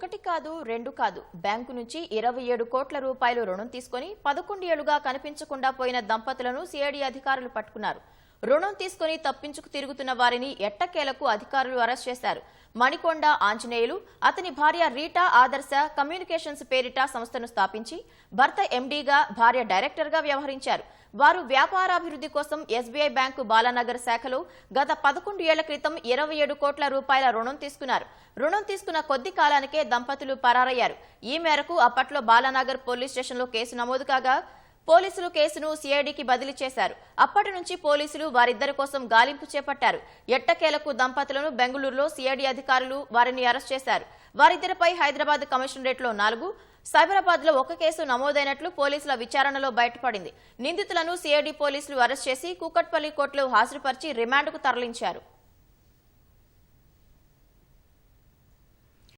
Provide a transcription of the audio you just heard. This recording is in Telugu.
ఒకటి కాదు రెండు కాదు. బ్యాంకు నుంచి ఇరవై ఏడు కోట్ల రూపాయలు రుణం తీసుకుని పదకొండు ఏళ్ళుగా కనిపించకుండా పోయిన దంపతులను సిఐడి అధికారులు పట్టుకున్నారు. రుణం తీసుకుని తప్పించుకు తిరుగుతున్న వారిని ఎట్టకేలకు అధికారులు అరెస్ట్ చేశారు. మణికొండ ఆంజనేయులు అతని భార్య రీటా ఆదర్శ కమ్యూనికేషన్స్ పేరిట సంస్థను స్థాపించి భర్త ఎండీగా భార్య డైరెక్టర్గా వ్యవహరించారు. వారు వ్యాపారాభివృద్ధి కోసం ఎస్బీఐ బ్యాంకు బాలానగర్ శాఖలో గత పదకొండు ఏళ్ళ క్రితం ఇరవై ఏడు కోట్ల రూపాయల రుణం తీసుకున్నారు. రుణం తీసుకున్న కొద్ది కాలానికే దంపతులు పరారయ్యారు. ఈ మేరకు అప్పట్లో బాలానగర్ పోలీస్ స్టేషన్లో కేసు నమోదు కాగా పోలీసులు కేసును సిఐడికి బదిలీ చేశారు. అప్పటి నుంచి పోలీసులు వారిద్దరి కోసం గాలింపు చేపట్టారు. ఎట్టకేలకు దంపతులను బెంగళూరులో సిఐడి అధికారులు వారిని అరెస్ట్ చేశారు. వారిద్దరిపై హైదరాబాద్ కమిషనరేట్లో నాలుగు సైబరాబాద్లో ఒక కేసు నమోదైనట్లు పోలీసుల విచారణలో బయటపడింది. నిందితులను సిఐడి పోలీసులు అరెస్ట్ చేసి కూకట్పల్లి కోర్టులో హాజరుపరిచి రిమాండ్కు తరలించారు.